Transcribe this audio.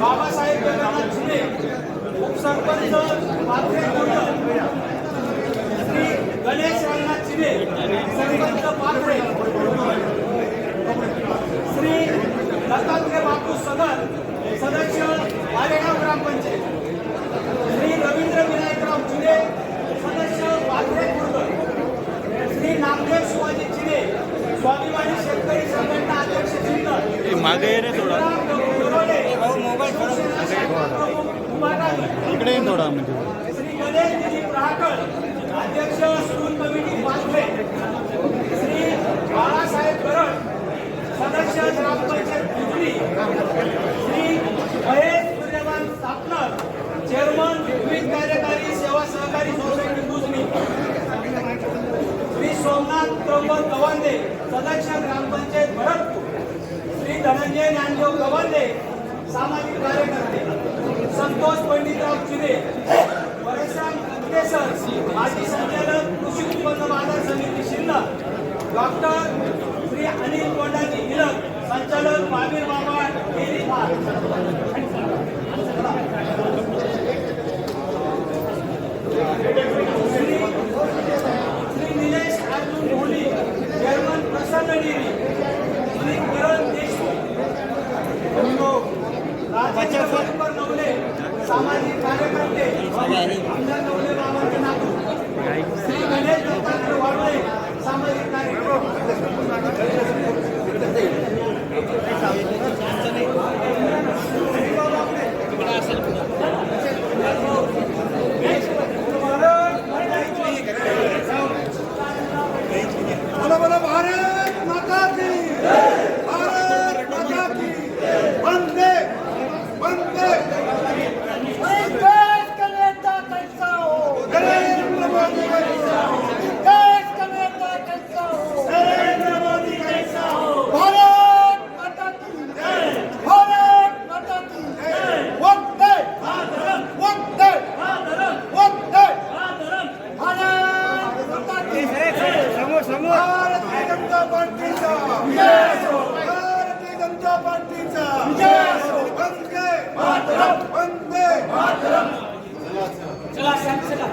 बाबासाहेब जगन्नाथ शिंदे उपसरपंच श्री गणेश रंगनाथ शिंदे सरपंच पाथरे श्री दत्तात्रय बापू सदर सदस्य वारेगाव ग्रामपंचायत श्री रवींद्र विनायकराव चिरे सदस्य पाथरे खुर्द श्री नामदेव शिवाजी चिरे स्वाभिमानी शेतकरी संघटना अध्यक्ष चिंतन मागे थोडा. इकडे थोडा म्हणजे. श्री गणेश अध्यक्ष स्कूल कमिटी पाचवे श्री बाळासाहेब करड सदस्य ग्रामपंचायत गुजरी श्री महेश सूर्यमान स्थापनर चेअरमन विविध कार्यकारी सेवा सहकारी सोसायटी बुजरी श्री सोमनाथ प्रमोद गवांदे सदस्य ग्रामपंचायत भरतपूर श्री धनंजय ज्ञानदेव गवांदे सामाजिक कार्यकर्ते. संतोष पंडितराव चिरे परशुराम कत्तेसर माजी संचालक कृषी उत्पन्न बाजार समिती शिल्लक डॉक्टर श्री अनिल कोंडाजी हिलक संचालक महावीर बाबा श्री श्री निलेश अर्जुन ढोली चेअरमन प्रसन्न डेअरी. श्री किरण देशमुख. सामाजिक कार्यकर्ते आमदार नवले बाबांचे नातू श्री गणेश दत्तात्रय वाडळे सामाजिक कार्यकर्ते बोला बोला भारत जनता पार्टीचा. भारतीय जनता पार्टीचा. वंदे वंदे. चला चला.